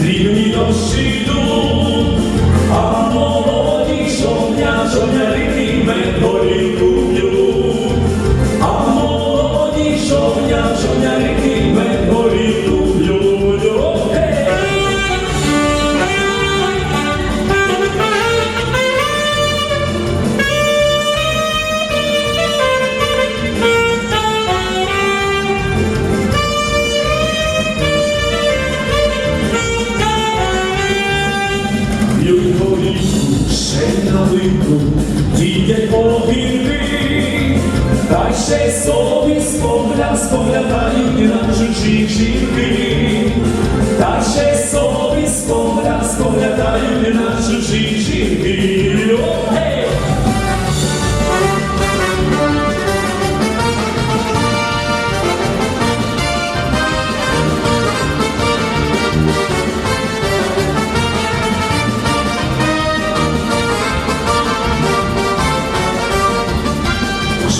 дрібні дощі йдуть, а та ще й собі спогля, споглядають на чужі жінки, та ще й собі спогля, споглядають на чужі жінки.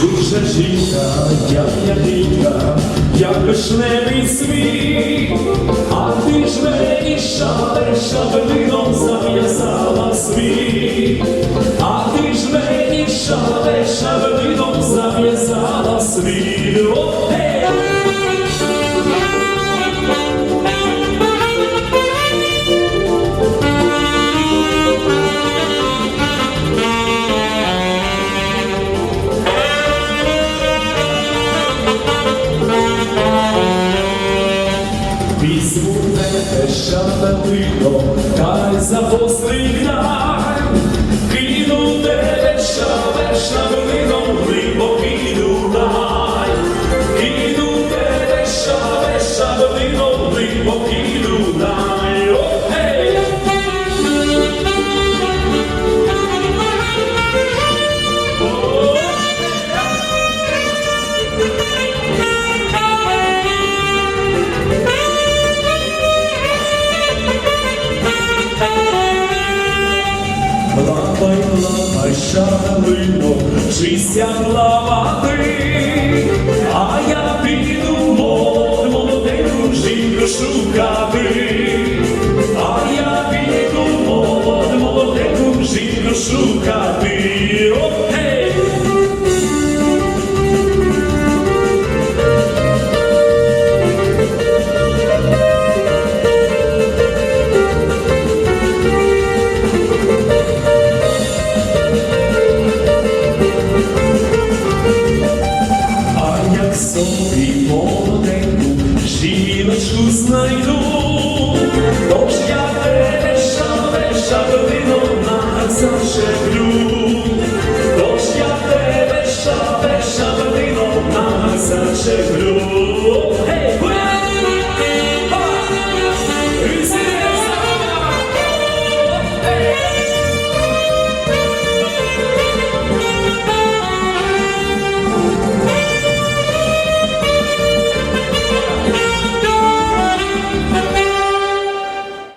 Чужа жінка, як ягідка, як вишневий світ, а ти ж мені шабер, шабелином Візьму тебе що та й за гострий край, кину тебе на шабелином глибокий дунай, кину тебе на шабелином глибокий дунай. Шалино, чися лавати, а я піду молод, молоденьку жінку шукати, а я піду молод, молоденьку жінку шукати. тобі молоденьку, жіночку знайду, тож я переша, переша родина зажеплю, тож я переша, перша родина зажеплю. Hey!